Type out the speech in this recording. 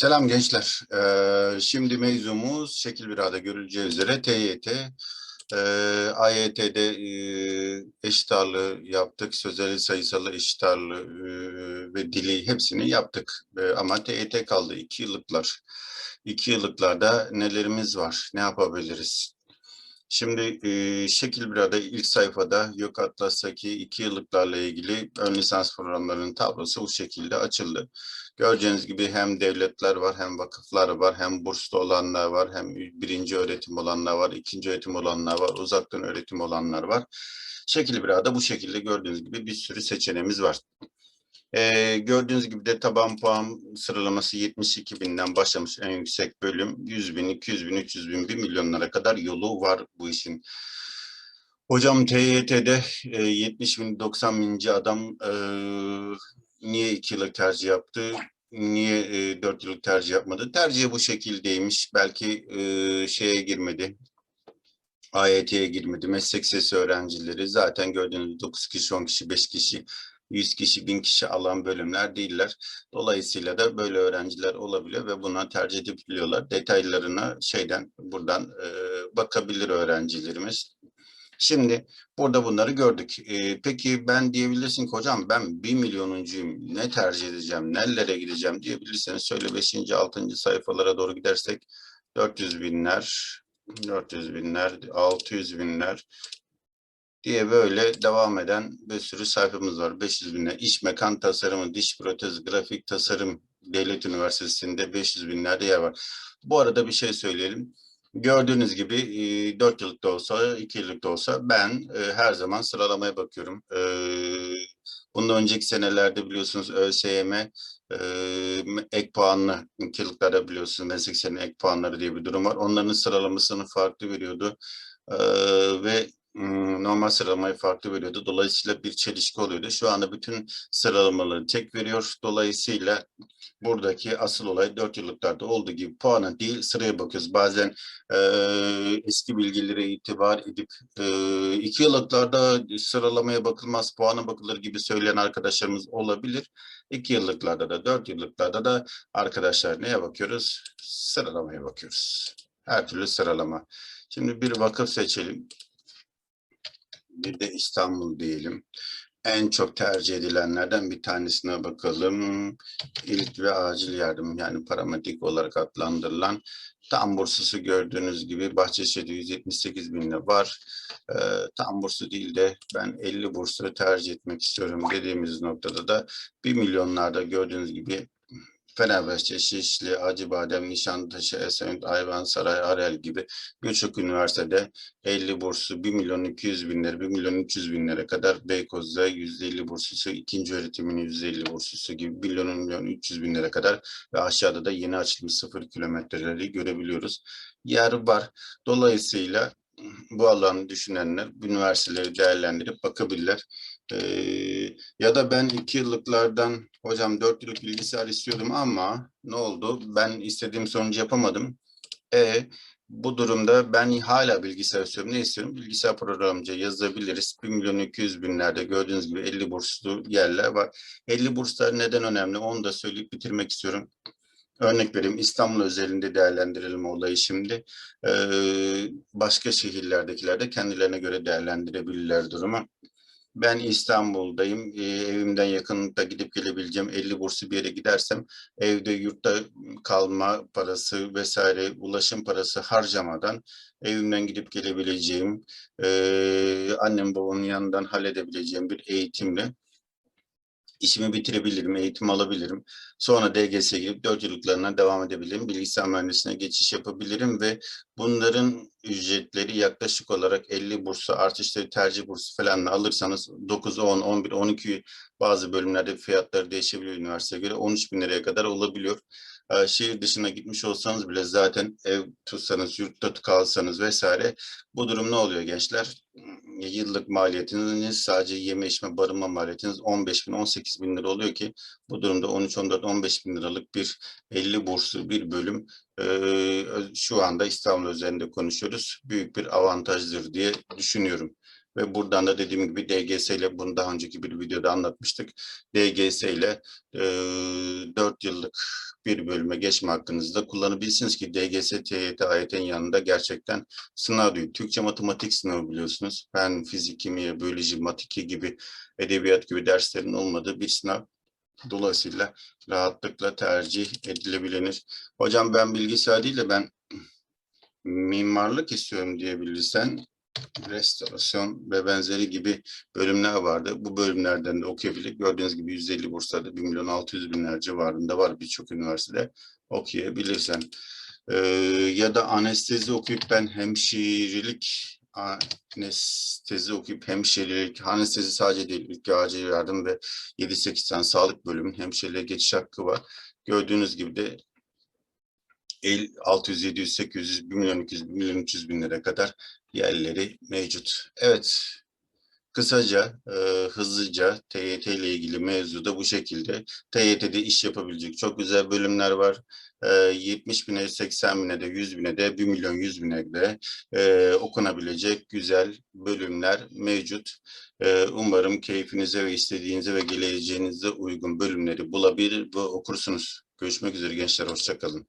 Selam gençler. Ee, şimdi mevzumuz şekil 1A'da görüleceği üzere TYT. Ee, AYT'de e, eşit ağırlığı yaptık. Sözel sayısalı eşit ağırlığı e, ve dili hepsini yaptık. E, ama TYT kaldı. iki yıllıklar. İki yıllıklarda nelerimiz var? Ne yapabiliriz? Şimdi e, şekil 1A'da ilk sayfada Yok Atlas'taki iki yıllıklarla ilgili ön lisans programlarının tablosu bu şekilde açıldı. Göreceğiniz gibi hem devletler var, hem vakıflar var, hem burslu olanlar var, hem birinci öğretim olanlar var, ikinci öğretim olanlar var, uzaktan öğretim olanlar var. Şekil bir ada bu şekilde gördüğünüz gibi bir sürü seçeneğimiz var. Ee, gördüğünüz gibi de taban puan sıralaması 72 binden başlamış en yüksek bölüm 100 bin, 200 bin, 300 bin, 1 milyonlara kadar yolu var bu işin. Hocam TYT'de e, 70 bin, 90 binci adam e, niye 2 yıllık tercih yaptı? Niye e, 4 yıllık tercih yapmadı? Tercihi bu şekildeymiş. Belki e, şeye girmedi. AYT'ye girmedi. Meslek sesi öğrencileri zaten gördüğünüz gibi 9 kişi, 10 kişi, 5 kişi 100 kişi, 1000 kişi alan bölümler değiller. Dolayısıyla da böyle öğrenciler olabiliyor ve buna tercih edebiliyorlar. Detaylarına şeyden buradan e, bakabilir öğrencilerimiz. Şimdi burada bunları gördük. E, peki ben diyebilirsin ki hocam ben 1 milyonuncuyum. Ne tercih edeceğim, nerelere gideceğim diyebilirseniz şöyle 5. 6. sayfalara doğru gidersek 400 binler, 400 binler, 600 binler, diye böyle devam eden bir sürü sayfamız var. 500 binler. İş mekan tasarımı, diş protez, grafik tasarım Devlet Üniversitesi'nde 500 binlerde yer var. Bu arada bir şey söyleyelim. Gördüğünüz gibi 4 yıllık da olsa, 2 yıllık da olsa ben e, her zaman sıralamaya bakıyorum. E, bundan önceki senelerde biliyorsunuz ÖSYM e, ek puanlı, 2 yıllıklarda biliyorsunuz meslek senin ek puanları diye bir durum var. Onların sıralamasını farklı veriyordu. E, ve normal sıralamayı farklı veriyordu. Dolayısıyla bir çelişki oluyordu. Şu anda bütün sıralamaları tek veriyor. Dolayısıyla buradaki asıl olay 4 yıllıklarda olduğu gibi puana değil sıraya bakıyoruz. Bazen e, eski bilgilere itibar edip 2 e, yıllıklarda sıralamaya bakılmaz puana bakılır gibi söyleyen arkadaşlarımız olabilir. 2 yıllıklarda da 4 yıllıklarda da arkadaşlar neye bakıyoruz? Sıralamaya bakıyoruz. Her türlü sıralama. Şimdi bir vakıf seçelim bir de İstanbul diyelim. En çok tercih edilenlerden bir tanesine bakalım. İlk ve acil yardım yani paramatik olarak adlandırılan tam bursası gördüğünüz gibi Bahçeşehir'de 178 binle var. Ee, tam bursu değil de ben 50 bursları tercih etmek istiyorum dediğimiz noktada da 1 milyonlarda gördüğünüz gibi Fenerbahçe, Şişli, Acıbadem, Nişantaşı, Esenyurt, Ayvansaray, Arel gibi birçok üniversitede 50 burslu 1 milyon 200 binleri, 1 milyon 300 binlere kadar Beykoz'da %50 burslusu, ikinci öğretimin %50 burslusu gibi 1 milyon, milyon 300 binlere kadar ve aşağıda da yeni açılmış sıfır kilometreleri görebiliyoruz. Yer var. Dolayısıyla bu alanı düşünenler üniversiteleri değerlendirip bakabilirler. Ee, ya da ben iki yıllıklardan hocam dört yıllık bilgisayar istiyordum ama ne oldu? Ben istediğim sonucu yapamadım. E bu durumda ben hala bilgisayar istiyorum. Ne istiyorum? Bilgisayar programcı yazabiliriz. 1 milyon 200 binlerde gördüğünüz gibi 50 burslu yerler var. 50 burslar neden önemli? Onu da söyleyip bitirmek istiyorum. Örnek vereyim İstanbul özelinde değerlendirelim olayı şimdi. Ee, başka şehirlerdekiler de kendilerine göre değerlendirebilirler durumu. Ben İstanbul'dayım. Ee, evimden yakınlıkta gidip gelebileceğim 50 burslu bir yere gidersem evde yurtta kalma parası vesaire ulaşım parası harcamadan evimden gidip gelebileceğim, e, annem babamın yanından halledebileceğim bir eğitimle işimi bitirebilirim, eğitim alabilirim. Sonra DGS'ye girip 4 yıllıklarına devam edebilirim. Bilgisayar mühendisliğine geçiş yapabilirim ve bunların ücretleri yaklaşık olarak 50 bursu artışları tercih bursu falan alırsanız 9, 10, 11, 12 bazı bölümlerde fiyatları değişebiliyor üniversiteye göre 13 bin liraya kadar olabiliyor. Ee, şehir dışına gitmiş olsanız bile zaten ev tutsanız, yurtta kalsanız vesaire bu durum ne oluyor gençler? Yıllık maliyetiniz sadece yeme içme barınma maliyetiniz 15 bin 18 bin lira oluyor ki bu durumda 13 14 15 bin liralık bir 50 burslu bir bölüm e, şu anda İstanbul üzerinde konuşuyoruz. Büyük bir avantajdır diye düşünüyorum. Ve buradan da dediğim gibi DGS ile bunu daha önceki bir videoda anlatmıştık. DGS ile e, 4 yıllık bir bölüme geçme hakkınızı da kullanabilirsiniz ki DGS, TYT, AYT'nin yanında gerçekten sınav değil. Türkçe matematik sınavı biliyorsunuz. Fen, fizik, kimya, biyoloji, matematik gibi, edebiyat gibi derslerin olmadığı bir sınav. Dolayısıyla rahatlıkla tercih edilebilir. Hocam ben bilgisayar değil de ben mimarlık istiyorum diyebilirsen restorasyon ve benzeri gibi bölümler vardı. Bu bölümlerden de okuyabilir. Gördüğünüz gibi 150 bursada 1 milyon 600 binler civarında var birçok üniversitede okuyabilirsen. Ee, ya da anestezi okuyup ben hemşirelik anestezi okuyup hemşirelik, anestezi sadece değil, ilk acil yardım ve 7-8 tane sağlık bölümünün hemşireliğe geçiş hakkı var. Gördüğünüz gibi de 600, 700, 800, 1 milyon 200, 1 milyon 300 bin lira kadar yerleri mevcut. Evet, kısaca, e, hızlıca TYT ile ilgili mevzu da bu şekilde. TYT'de iş yapabilecek çok güzel bölümler var. E, 70 bine, 80 bine de, 100 bine de, 1 milyon 100 bine de e, okunabilecek güzel bölümler mevcut. E, umarım keyfinize ve istediğinize ve geleceğinize uygun bölümleri bulabilir ve okursunuz. Görüşmek üzere gençler, hoşça kalın.